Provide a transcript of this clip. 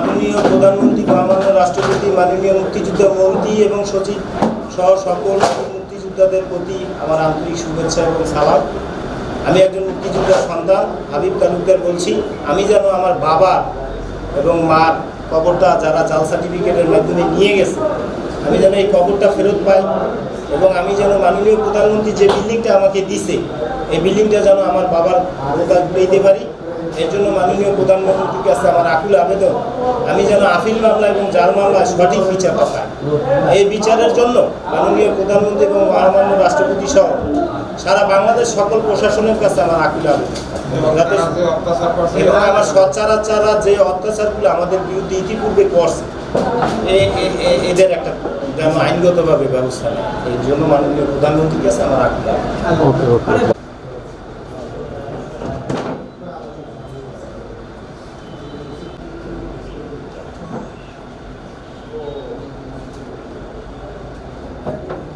মাননীয় প্রধানমন্ত্রী, মহামান্য রাষ্ট্রপতি, মাননীয় মুক্তিযুদ্ধ মন্ত্রী এবং সচিব সহ সকল মুক্তিযোদ্ধাদের প্রতি আমার আন্তরিক শুভেচ্ছা এবং সালাম। আমি একজন মুক্তিযোদ্ধার সন্তান, হাবিব তালুকদার বলছি। আমি যেন আমার বাবা এবং মার কবরটা যারা জাল সার্টিফিকেটের মাধ্যমে নিয়ে গেছে, আমি যেন এই কবরটা ফেরত পাই এবং আমি যেন মাননীয় প্রধানমন্ত্রী যে বিল্ডিংটা আমাকে দিছে, এই বিল্ডিংটা যেন আমার বাবার পেতে পারি। এর জন্য মাননীয় প্রধানমন্ত্রীর কাছে আমার আকুল আবেদন, আমি যেন আপিল মামলা এবং জাল মামলায় সঠিক বিচারটা পাই এই বিচারের জন্য মাননীয় প্রধানমন্ত্রী এবং মহামান্য রাষ্ট্রপতি সহ সারা বাংলাদেশ সকল প্রশাসনের কাছে আমার আকুল আবেদন। এবং আমার সচ্চারাচারা যে অত্যাচারগুলো আমাদের বিরুদ্ধে ইতিপূর্বে করছে এদের একটা আইনগতভাবে ব্যবস্থা এই জন্য মাননীয় প্রধানমন্ত্রীর কাছে আমার আকুল Obrigado.